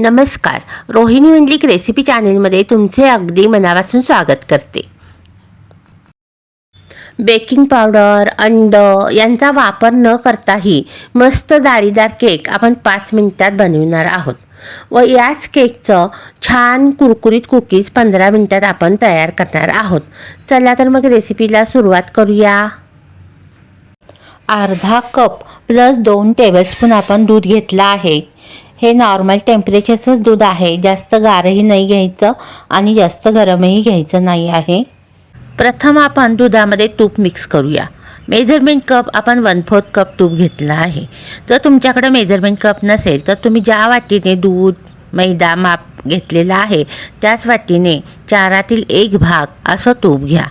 नमस्कार. रोहिणी मंडलिक रेसिपी चॅनेलमध्ये तुमचे अगदी मनापासून स्वागत करते. बेकिंग पावडर अंड यांचा वापर न करताही मस्त जाळीदार केक आपण पाच मिनिटात बनवणार आहोत. व याच केकचं छान कुरकुरीत कुकीज पंधरा मिनिटात आपण तयार करणार आहोत. चला तर मग रेसिपीला सुरुवात करूया. अर्धा कप प्लस दोन टेबलस्पून आपण दूध घेतलं आहे. हे नॉर्मल टेम्परेचरचंच दूध आहे. जास्त गारही नाही घ्यायचं आणि जास्त गरमही घ्यायचं नाही आहे. प्रथम आपण दुधामध्ये तूप मिक्स करूया. मेजरमेंट कप आपण वन फोर्थ कप तूप घेतला आहे. जर तुमच्याकडे मेजरमेंट कप नसेल तर तुम्ही ज्या वाटीने दूध मैदा माप घेतलेला आहे त्याच वाटीने चारातील एक भाग असं तूप घ्या.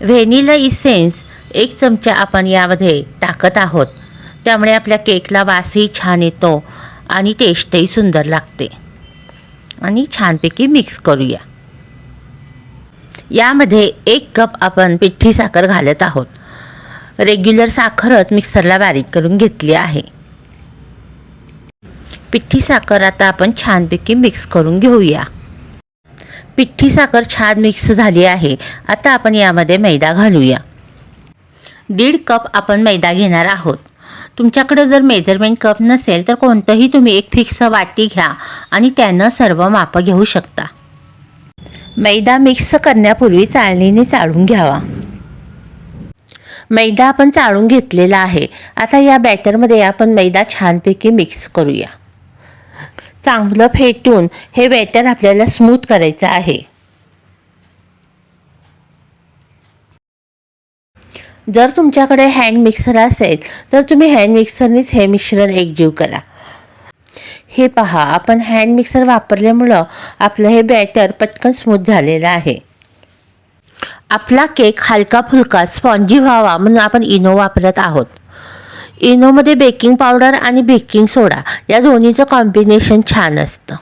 व्हेनिला इसेन्स एक चमचा आपण यामध्ये टाकत आहोत. त्यामुळे आपल्या केकला वासही छान येतो आणि टेस्टही सुंदर लागते. आणि छानपैकी मिक्स करूया. यामध्ये एक कप आपण पिठी साखर घालत आहोत. रेग्युलर साखरच मिक्सरला बारीक करून घेतली आहे. पिठी साखर आता आपण छानपैकी मिक्स करून घेऊया. पिठी साखर छान मिक्स झाली आहे. आता आपण यामध्ये मैदा घालूया. दीड कप आपण मैदा घेणार आहोत. तुमच्याकडे जर मेजरमेंट कप नसेल तर कोणतंही तुम्ही एक फिक्स वाटी घ्या आणि त्यानं सर्व मापं घेऊ शकता. मैदा मिक्स करण्यापूर्वी चाळणीने चाळून घ्यावा. मैदा आपण चाळून घेतलेला आहे. आता या बॅटरमध्ये आपण मैदा छानपैकी मिक्स करूया. चांगलं फेटून हे बॅटर आपल्याला स्मूथ करायचं आहे. जर तुमच्याकडे हँड मिक्सर असेल तर तुम्ही हँड मिक्सरनेच हे मिश्रण एकजीव करा. हे पहा आपण हँड मिक्सर वापरल्यामुळं आपलं हे बॅटर पटकन स्मूथ झालेलं आहे. आपला केक हलका फुलका स्पॉन्जी व्हावा म्हणून आपण इनो वापरत आहोत. इनोमध्ये बेकिंग पावडर आणि बेकिंग सोडा या दोन्हीचं कॉम्बिनेशन छान असतं.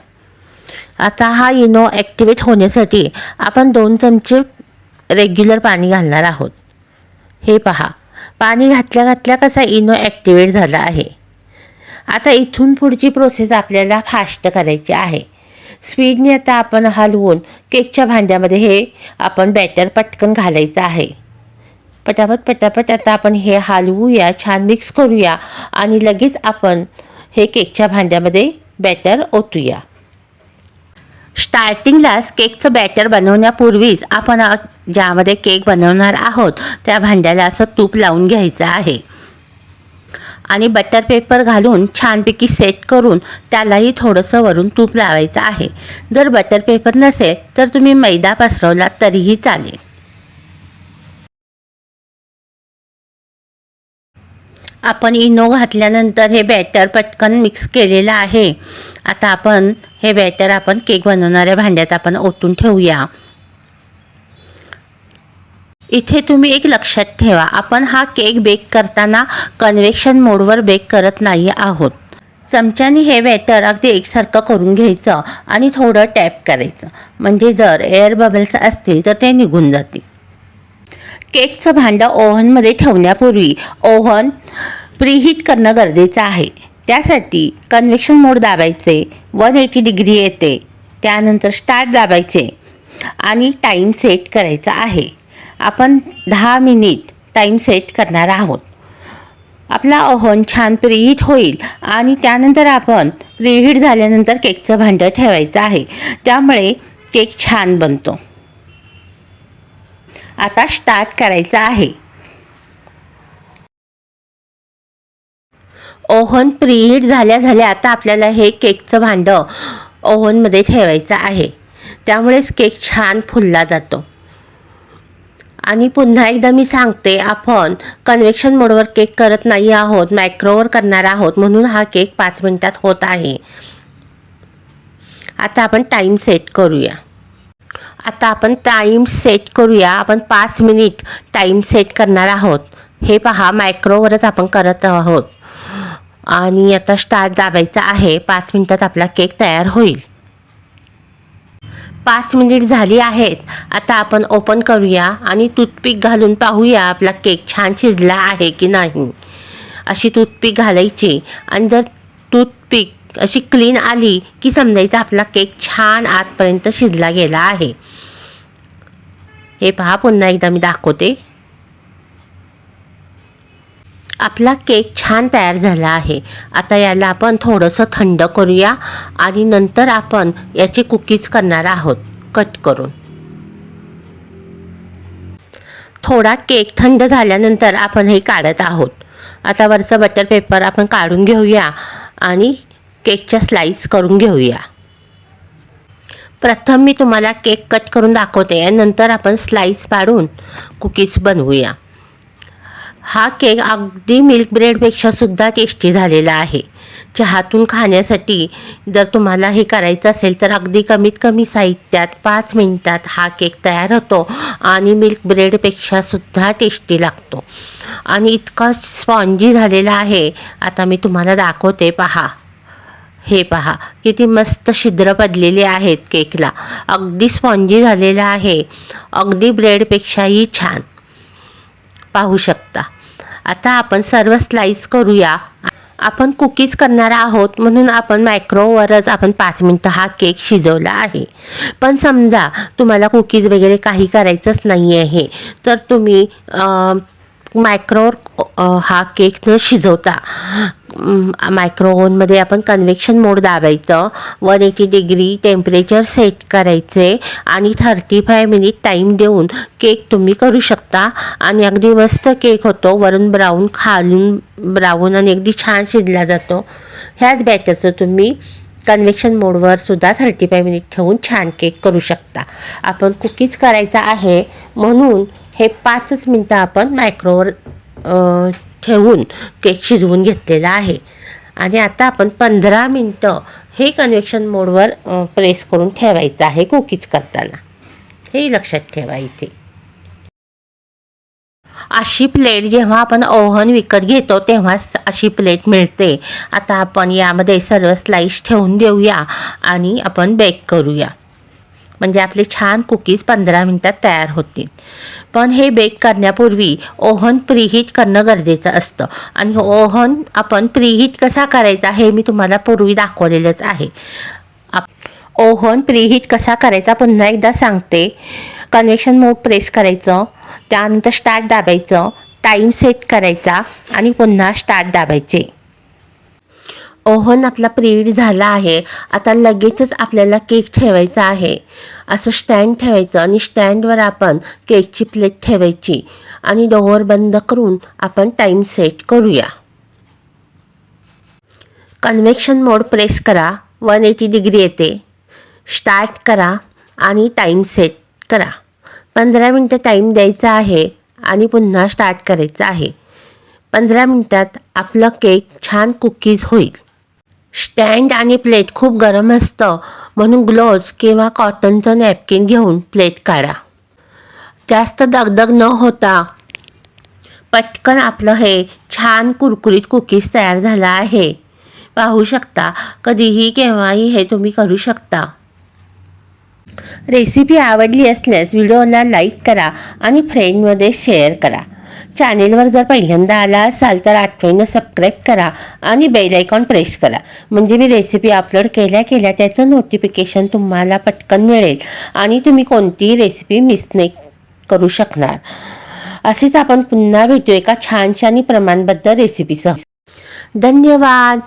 आता हा इनो ॲक्टिवेट होण्यासाठी आपण दोन चमचे रेग्युलर पाणी घालणार आहोत. हे पहा. पाणी घातल्या घातल्या कसा इनो ॲक्टिवेट झाला आहे. आता इथून पुढची प्रोसेस आपल्याला फास्ट करायची आहे. स्पीडने आता आपण हलवून केकच्या भांड्यामध्ये हे आपण बॅटर पटकन घालायचं आहे. पटापट पटापट आता आपण हे हलवूया छान मिक्स करूया आणि लगेच आपण हे केकच्या भांड्यामध्ये बॅटर ओतूया. स्टार्टिंगलाच केकचं बॅटर बनवण्यापूर्वीच आपण ज्यामध्ये केक बनवणार आहोत त्या भांड्याला असं तूप लावून घ्यायचं आहे. आणि बटर पेपर घालून छानपैकी सेट करून त्यालाही थोडंसं वरून तूप लावायचं आहे. जर बटर पेपर नसेल तर तुम्ही मैदा पसरवला तरीही चालेल. आपण इनो घातल्यानंतर हे बॅटर पटकन मिक्स केलेलं आहे. आता आपण हे बॅटर आपण केक बनवणाऱ्या भांड्यात आपण ओतून ठेवूया. इथे तुम्ही एक लक्षात ठेवा आपण हा केक बेक करताना कन्व्हेक्शन मोडवर बेक करत नाही आहोत. चमच्याने हे बॅटर अगदी एकसारखं करून घ्यायचं आणि थोडं टॅप करायचं. म्हणजे जर एअर बबल्स असतील तर ते निघून जातील. केकचं भांडं ओव्हनमध्ये ठेवण्यापूर्वी ओव्हन प्रीहीट करणं गरजेचं आहे. त्यासाठी कन्व्हेक्शन मोड दाबायचे वन एटी डिग्री येते त्यानंतर स्टार्ट दाबायचे आणि टाईम सेट करायचा आहे. आपण दहा मिनिट टाईम सेट करणार आहोत. आपला ओव्हन छान प्रीहीट होईल आणि त्यानंतर आपण प्रीहीट झाल्यानंतर केकचं भांडं ठेवायचं आहे. त्यामुळे केक छान बनतो. आता स्टार्ट करायचं आहे. ओव्हन प्रीहीट झाल्या झाल्या आता आपल्याला हे केकचं भांडं ओव्हनमध्ये ठेवायचं आहे. त्यामुळेच केक छान फुलला जातो. आणि पुन्हा एकदा मी सांगते आपण कन्व्हेक्शन मोडवर केक करत नाही आहोत मायक्रोवर करणार आहोत म्हणून हा केक पाच मिनिटात होत आहे. आता आपण टाईम सेट करूया. आता आपण टाईम सेट करूया. आपण पाच मिनिट टाईम सेट करणार आहोत. हे पहा मायक्रोवरच आपण करत आहोत. आणि आता स्टार्ट दाबायचा आहे. पाच मिनिटात आपला केक तयार होईल. पाच मिनिट झाली आहेत. आता आपण ओपन करूया आणि टूथपिक घालून पाहूया आपला केक छान शिजला आहे की नाही. अशी टूथपिक घालायची. आणि जर टूथपिक अशी क्लीन आली की समजायचं आपला केक छान आतपर्यंत शिजला गेला आहे. हे पहा पुन्हा एकदा मी दाखवते. आपला केक छान तयार झाला आहे. आता याला आपण थोडंसं थंड करूया आणि नंतर आपण याचे कुकीज करणार आहोत. कट करून. थोडा केक थंड झाल्यानंतर आपण हे काढत आहोत. आता वरचं बटर पेपर आपण काढून घेऊया आणि केकच्या स्लाईस करून घेऊया. प्रथम मी तुम्हाला केक कट करून दाखवते. आणि नंतर आपण स्लाईस पाडून कुकीज बनवूया. हा केक अगदी मिल्क ब्रेडपेक्षा सुद्धा टेस्टी झालेला आहे. चहातून खाण्यासाठी जर तुम्हाला हे करायचं असेल तर अगदी कमीत कमी साहित्यात पाच मिनटात हा केक तयार होतो आणि मिल्क ब्रेडपेक्षा सुद्धा टेस्टी लागतो. आणि इतका स्पॉन्जी झालेला आहे. आता मी तुम्हाला दाखवते पहा. हे पहा किती मस्त छिद्र पडलेले आहेत केकला. अगदी स्पॉन्जी झालेला आहे. अगदी ब्रेडपेक्षाही छान. पाहू शकता. आता आपण सर्व स्लाईस करूया. आपण कुकीज करणार आहोत म्हणून आपण मायक्रोवरच आपण पाच मिनटं हा केक शिजवला आहे. पण समजा तुम्हाला कुकीज वगैरे काही करायचंच नाही आहे तर तुम्ही मायक्रोवर हा केक न शिजवता मायक्रोवनमध्ये आपण convection mode दाबायचं. One eighty degree temperature set करायचे आणि थर्टी फाय मिनिट टाईम देऊन केक तुम्ही करू शकता. आणि अगदी मस्त केक होतो. वरून ब्राऊन खालून ब्राऊन आणि अगदी छान शिजला जातो. ह्याच बॅटरचं तुम्ही कन्व्हेक्शन मोडवर सुद्धा थर्टी फाय मिनिट ठेवून छान केक करू शकता. आपण कुकीज करायचा आहे. म्हणून हे पाचच मिनटं आपण मायक्रोवर ठेवून केक शिजवून घेतलेला आहे. आणि आता आपण पंधरा मिनटं हे कन्व्हेक्शन मोडवर प्रेस करून ठेवायचं आहे कुकीज करताना. हे लक्षात ठेवा इथे. अशी प्लेट जेव्हा आपण ओव्हन विकत घेतो तेव्हाच अशी प्लेट मिळते. आता आपण यामध्ये सर्व स्लाईस ठेवून देऊया आणि आपण बेक करूया. म्हणजे आपले छान कुकीज पंधरा मिनटात तयार होतील. पण हे बेक करण्यापूर्वी ओव्हन प्रीहीट करणं गरजेचं असतं. आणि ओव्हन आपण प्रीहीट कसा करायचा हे मी तुम्हाला पूर्वी दाखवलेलंच आहे. आप ओव्हन प्रीहीट कसा करायचा पुन्हा एकदा सांगते. कन्व्हेक्शन मोड प्रेस करायचं त्यानंतर स्टार्ट दाबायचं टाईम सेट करायचा आणि पुन्हा स्टार्ट दाबायचे. ओव्हन आपला प्रीड झाला आहे आता लगेचच आपल्याला केक ठेवायचा आहे. असं स्टँड ठेवायचं आणि स्टँडवर आपण केकची प्लेट ठेवायची आणि डोअर बंद करून आपण टाईम सेट करूया. कन्व्हेक्शन मोड प्रेस करा वन एटी डिग्री येते. स्टार्ट करा आणि टाईम सेट करा. पंधरा मिनटं टाईम द्यायचा आहे आणि पुन्हा स्टार्ट करायचं आहे. पंधरा मिनटात आपलं केक छान कुकीज होईल. स्टँड आणि प्लेट खूप गरम असतं. म्हणून ग्लोव्ज किंवा कॉटनचं नॅपकिन घेऊन प्लेट काढा. जास्त दगदग न होता पटकन आपलं हे छान कुरकुरीत कुकीज तयार झालं आहे. पाहू शकता कधीही केव्हाही हे तुम्ही करू शकता. रेसिपी आवडली असल्यास व्हिडिओला लाईक करा आणि फ्रेंडमध्ये शेअर करा. चॅनेलवर जर पहिल्यांदा आला असाल तर आठवणीनं सबस्क्राईब करा आणि बेल आयकॉन प्रेस करा. म्हणजे मी रेसिपी अपलोड केल्या केल्या त्याचं नोटिफिकेशन तुम्हाला पटकन मिळेल आणि तुम्ही कोणतीही रेसिपी मिस नाही करू शकणार. असेच आपण पुन्हा भेटू एका छानशा आणि प्रमाणबद्ध रेसिपीसह धन्यवाद!